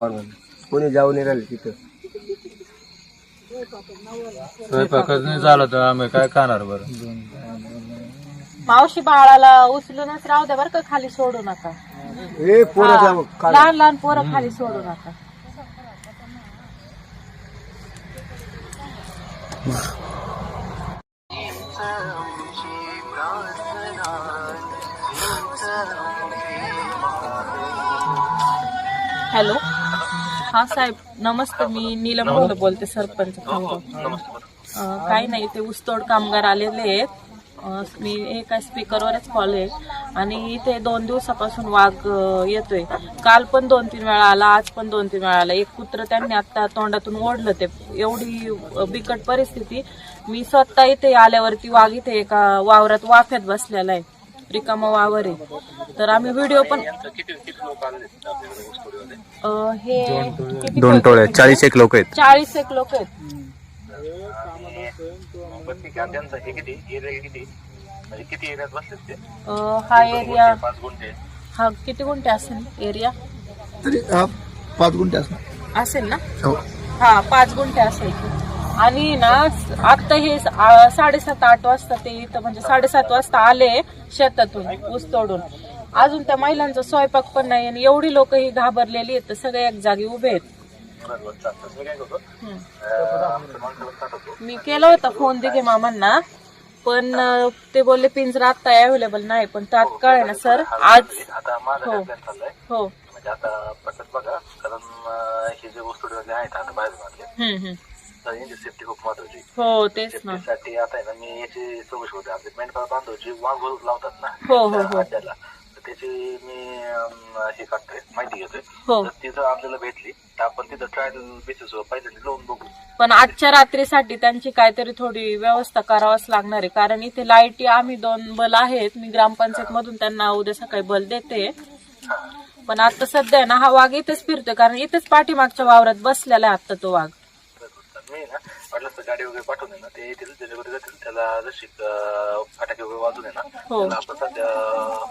कोणी जाऊ नाही राहिले तिथं. स्वयंपाकच नाही झाला तर आम्ही काय खाणार बरं? मावशी बाळाला उचलूनच राहू द्या बरं का खाली सोडू नका. काढ. लहान लहान पोरं खाली सोडू नका. हॅलो? हा साहेब नमस्ते मी नीलम बोल बोलते सरपंच खामगाव अं, काही नाही ते ऊसतोड कामगार आलेले आहेत. मी एका स्पीकरवरच कॉल आहे. आणि इथे दोन दिवसापासून वाघ येतोय. काल पण दोन तीन वेळा आला आज पण दोन तीन वेळा आला. एक कुत्र त्यांनी आता तोंडातून ओढलं ते. एवढी बिकट परिस्थिती. मी स्वतः इथे आल्यावरती वाघ इथे एका वावरात वाफ्यात बसलेला आहे. रिकामा वावर आहे. तर आम्ही व्हिडिओ पण अं, हे किती दोन टोळे चाळीस एक लोक आहेत. चाळीस एक लोक आहेत. अं, हा एरिया हा किती गुंठे असेल एरिया तरी हा पाच गुंठे असणार असेल ना? हो. हा पाच गुंठे असेल. आणि ना आता हे साडेसात आठ वाजता ते इथं म्हणजे साडेसात वाजता आले शेतातून ऊस तोडून. अजून त्या महिलांचा स्वयंपाक पण नाही आणि एवढी लोक ही घाबरलेली आहेत तर सगळे एक जागी उभे आहेत. मी केला होता फोन दिघे मामांना पण ते बोलले पिंजरा आता अवेलेबल नाही पण तात्काळ आहे ना सर आज हो. हो. म्हणजे आता बघा कारण हे जे वस्तू आहेत आता बाहेर यांची सेफ्टी खूप महत्वाची हो तेच ना सेफ्टीसाठी आता आहे ना मी याची चौकशी होते आपले मेंढपाळ बांधव जे वाघ लावतात ना हो हो हो तर त्याची मी अं, हे काढतोय माहिती घेतोय हो तर तिथं आपल्याला भेटली तर आपण तिथं ट्रायल बेसिसवर पहिल्यांदा लावून बघू पण आजच्या रात्रीसाठी त्यांची काहीतरी थोडी व्यवस्था करावाच लागणार आहे. कारण इथे लाईटी आम्ही दोन बल आहेत. मी ग्रामपंचायत मधून त्यांना उद्या सकाळी बल देते. पण आता सध्या ना हा वाघ इथेच फिरतोय. कारण इथेच पाठीमागच्या वावरात बसलेला आहे आता तो वाघ. मी ना. वाटलं तर गाडी वगैरे पाठवून ना ते येतील त्याच्याकडे जातील. त्याला जशी फटाके वगैरे वाजून आहे ना हो. त्याला आपण सध्या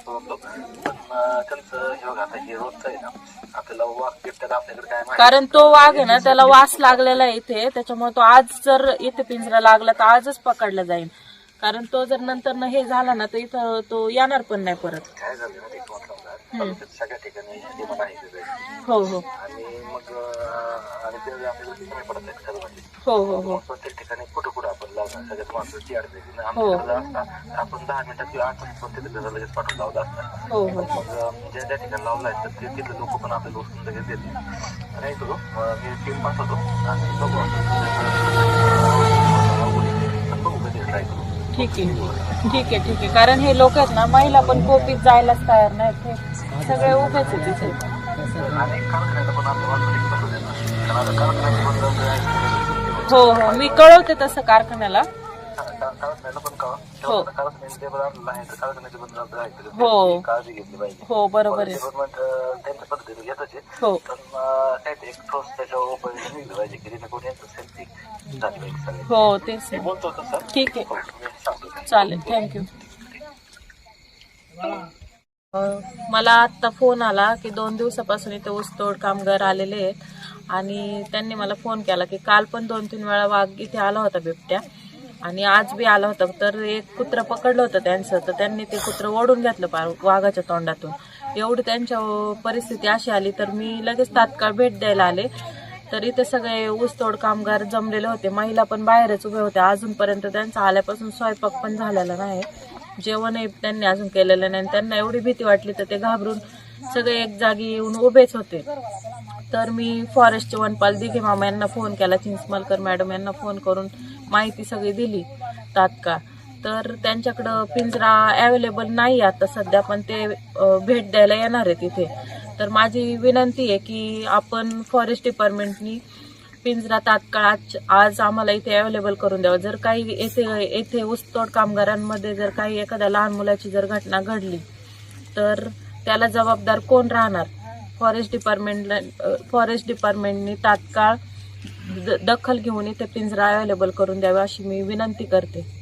सोडतो पण त्यांचं हे बघा आता हे रोजचं आहे ना आपल्याला वाघ बिबट्याला आपल्याकडे काय माहिती. कारण तो वाघ आहे ना त्याला वास लागलेला आहे इथे. त्याच्यामुळे तो आज जर इथे पिंजरा लागला तर आजच पकडला जाईल. कारण तो जर नंतर हे झाला ना तर इथं तो येणार पण नाही परत. काय झालं ना ते सगळ्या ठिकाणी हे मला आहे तिथे. हो हो. मग आणि ते आपल्याकडे पडत आहे सर्व म्हणजे. हो हो हो. मग प्रत्येक ठिकाणी कुठं कुठं आपण लावणार? सगळ्यात महत्वाची अडचण आहे. आमच्याकडे असता आपण दहा मिनिटात किंवा आठ तास पण तिथे घराला लगेच पाठवून लावलं असतं. हो हो. मग ज्या ज्या ठिकाणी लावलाय तर ते तिथले लोक पण आपल्याला उचलून लगेच देतील नाही करू अं, मी टीम पाठवतो आणि बघू आपण बघू कधी ट्राय करू ठीक आहे. ठीक आहे ठीक आहे. कारण हे लोक आहेत ना महिला पण कोपीत जायलाच तयार नाहीत. हे सगळे उभेच आहे तिथे हो हो मी कळवते तसं कारखान्याला. पण हो. पण हो. काळजी घेतली पाहिजे हो बरोबर आहे. पद्धतीने हो. पण एक ठोस त्याच्यावर पाहिजे हो तेच बोलतो तसं ठीक आहे. चालेल थँक्यू मला आत्ता फोन आला की दोन दिवसापासून इथे ऊसतोड कामगार आलेले आहेत. आणि त्यांनी मला फोन केला की काल पण दोन तीन वेळा वाघ इथे आला होता बिबट्या. आणि आज बी आला होता. तर एक कुत्रं पकडलं होतं त्यांचं. तर त्यांनी ते कुत्रं ओढून घेतलं पार वाघाच्या तोंडातून. एवढी त्यांच्या परिस्थिती अशी आली. तर मी लगेच तात्काळ भेट द्यायला आले. तर इथे सगळे ऊसतोड कामगार जमलेले होते. महिला पण बाहेरच उभे होते. अजूनपर्यंत त्यांचा आल्यापासून स्वयंपाक पण झालेला नाही. जेवणही त्यांनी अजून केलेलं नाही. आणि त्यांना एवढी भीती वाटली तर ते घाबरून सगळे एक जागी येऊन उभेच होते. तर मी फॉरेस्टचे वनपाल दिघे मामा यांना फोन केला. चिंचमलकर मॅडम यांना फोन करून माहिती सगळी दिली तात्काळ. तर त्यांच्याकडं पिंजरा अवेलेबल नाही आता सध्या पण ते भेट द्यायला येणार आहे तिथे तर माझी विनंती आहे की आपण फॉरेस्ट डिपार्टमेंटनी पिंजरा तात्काळ आज आज आम्हाला इथे अवेलेबल करून द्यावा. जर काही येथे येथे ऊसतोड कामगारांमध्ये जर काही एखाद्या लहान मुलाची जर घटना घडली तर त्याला जबाबदार कोण राहणार? फॉरेस्ट डिपार्टमेंटला फॉरेस्ट डिपार्टमेंटनी तात्काळ द- दखल घेऊन इथे पिंजरा अवेलेबल करून द्यावा अशी मी विनंती करते.